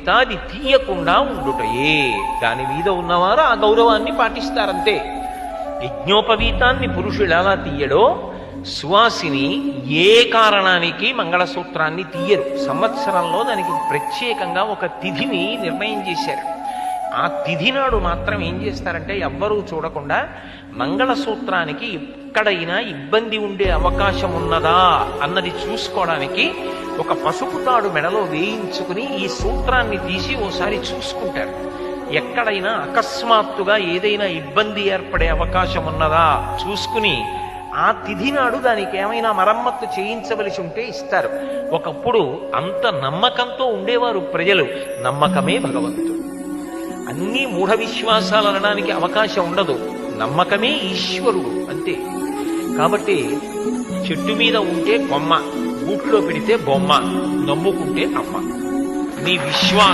అది తీయకుండా ఉండుటయే. దాని మీద ఉన్నవారు ఆ గౌరవాన్ని పాటిస్తారంతే. యజ్ఞోపవీతాన్ని పురుషుడు ఎలా తీయడో సువాసిని ఏ కారణానికి మంగళసూత్రాన్ని తీయరు. సంవత్సరంలో దానికి ప్రత్యేకంగా ఒక తిథిని నిర్ణయం చేశారు. ఆ తిథి నాడు మాత్రం ఏం చేస్తారంటే ఎవ్వరూ చూడకుండా మంగళసూత్రానికి ఎక్కడైనా ఇబ్బంది ఉండే అవకాశం ఉన్నదా అన్నది చూసుకోవడానికి ఒక పసుపు తాడు మెడలో వేయించుకుని ఈ సూత్రాన్ని తీసి ఓసారి చూసుకుంటారు. ఎక్కడైనా అకస్మాత్తుగా ఏదైనా ఇబ్బంది ఏర్పడే అవకాశం ఉన్నదా చూసుకుని ఆ తిథి నాడు దానికి ఏమైనా మరమ్మత్తు చేయించవలసి ఉంటే ఇస్తారు. ఒకప్పుడు అంత నమ్మకంతో ఉండేవారు ప్రజలు. నమ్మకమే భగవంతుడు. అన్ని మూఢ విశ్వాసాలు అనడానికి అవకాశం ఉండదు. నమ్మకమే ఈశ్వరుడు అంతే. కాబట్టి చెట్టు మీద ఉంటే కొమ్మ గూట్లో పెడితే బొమ్మ నమ్ముకుంటే అమ్మ. నీ విశ్వాసం